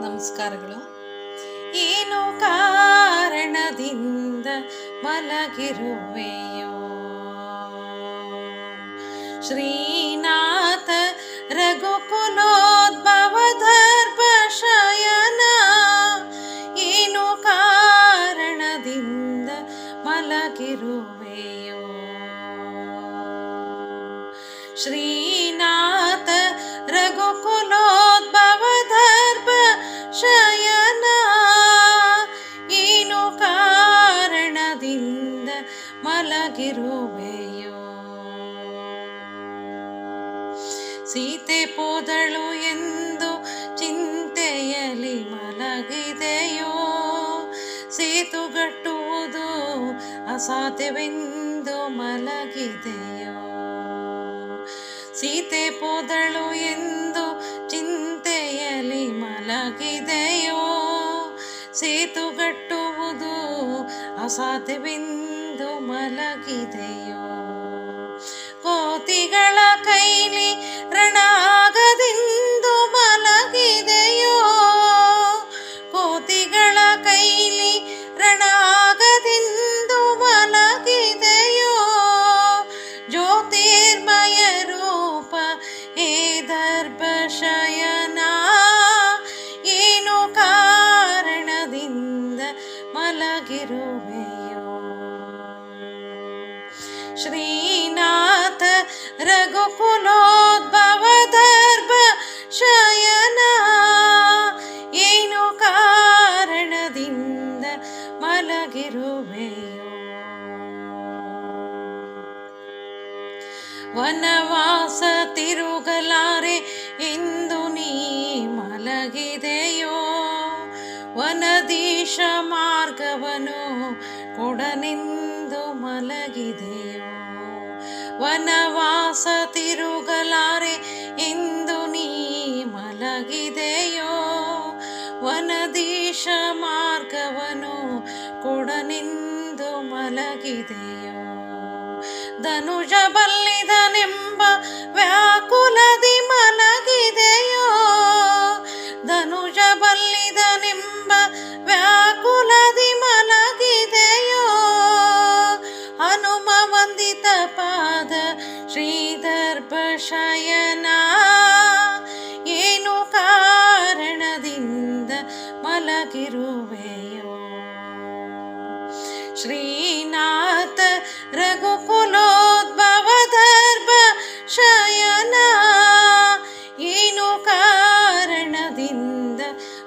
ನಮಸ್ಕಾರಗಳು. ಏನು ಕಾರಣದಿಂದ ಮಲಗಿರುವೆಯೋ? ಶ್ರೀನಾಥ ರಘುಕುಲೋದ್ಭವ ಶಯನ ಏನು ಕಾರಣದಿಂದ ಮಲಗಿರುವೆಯೋ? ಶ್ರೀನಾಥ ಶಯನ ಏನು ಕಾರಣದಿಂದ ಮಲಗಿರುವೆಯೋ. ಸೀತೆ ಪೋದಳು ಎಂದು ಚಿಂತೆಯಲ್ಲಿ ಮಲಗಿದೆಯೋ. ಸೇತುಗಟ್ಟುವುದು ಅಸಾಧ್ಯವೆಂದು ಮಲಗಿದೆಯೋ. ಸೀತೆ ಪೋದಳು ಎಂದು ಚಿಂತೆಯಲ್ಲಿ ಮಲಗಿದೆಯೋ. ಸೇತುಗಟ್ಟುವುದು ಅಸಾಧ್ಯವೆಂದು ಮಲಗಿದೆಯೋ? ಕೋತಿಗಳ ಕೈಲಿ ರಣಾಗದೆಂದು ಮಲಗಿದೆಯೋ? ಕೋತಿಗಳ ಕೈಲಿ ರಣಾಗದೆಂದು ಮಲಗಿದೆಯೋ? ಜ್ಯೋತಿರ್ಮಯ ರೂಪ, ಹೇ ದರ್ಭಶಯನ ಶ್ರೀನಾಥ ರಘುಕುಲೋದ್ಭವ ದರ್ಭ ಶಯನ. ಏನು ಕಾರಣದಿಂದ ಮಲಗಿರುವೆ ವನವಾಸ ತಿರುಗಲಾರೆ ಇಂದು ನೀ ಮಲಗಿದೆಯೋ. ವನದೀಶ ಮಾರ್ಗವನು ಕೊಡನೆಂದು ಮಲಗಿದೆಯೋ ವನವಾಸ ತಿರುಗಲಾರೆ ಎಂದು ನೀ ಮಲಗಿದೆಯೋ? ವನದೀಶ ಮಾರ್ಗವನು ಕೊಡನೆಂದು ಮಲಗಿದೆಯೋ? ಧನುಜ ಬಲ್ಲಿದನೆಂಬ ಶಯನ ಏನು ಕಾರಣದಿಂದ ಮಲಗಿರುವೆಯೋ? ಶ್ರೀನಾಥ ರಘುಕುಲೋದ್ಭವ ದರ್ಭ ಶಯನ ಏನು ಕಾರಣದಿಂದ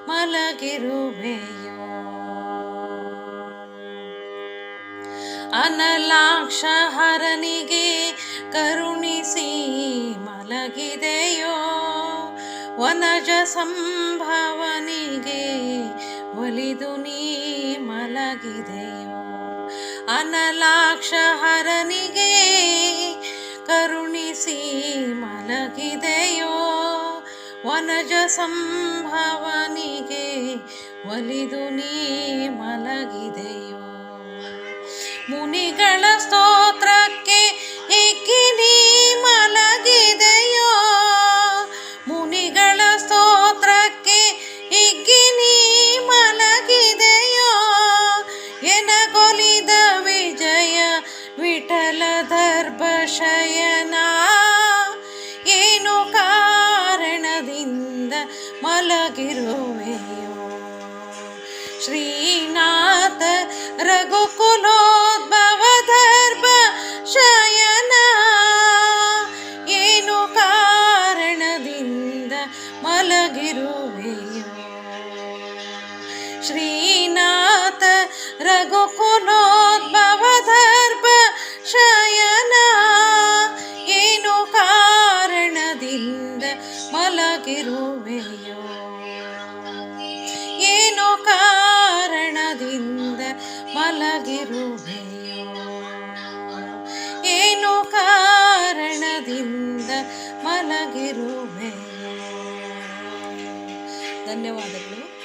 ಮಲಗಿರುವೆಯೋ? ಅನಲಾಕ್ಷ ಹರನಿಗೆ ಕರುಣಿಸಿ ಮಲಗಿದೆಯೋ ವನಜ ಸಂಭವನಿಗೆ ಒಲಿದು ನೀ ಮಲಗಿದೆಯೋ? ಅನಲಾಕ್ಷ ಹರನಿಗೆ ಕರುಣಿಸಿ ಮಲಗಿದೆಯೋ? ವನಜ ಸಂಭವನಿಗೆ ಒಲಿದು ನೀ ಮಲಗಿದೆಯೋ? ಮುನಿಗಳ ಸ್ತೋತ್ರಕ್ಕೆ ಮಲಗಿರುವೆಯೋ ಶ್ರೀನಾಥ ರಘುಕುಲೋದ್ಭವ ದರ್ಭ ಶಯನ. ಏನು ಕಾರಣದಿಂದ ಮಲಗಿರುವೆಯೋ? ಶ್ರೀನಾಥ ರಘುಕುಲೋದ್ಭವ ಮಲಗಿರುವೆಯೋ? ಏನು ಕಾರಣದಿಂದ ಮಲಗಿರುವೆಯೋ? ಧನ್ಯವಾದಗಳು.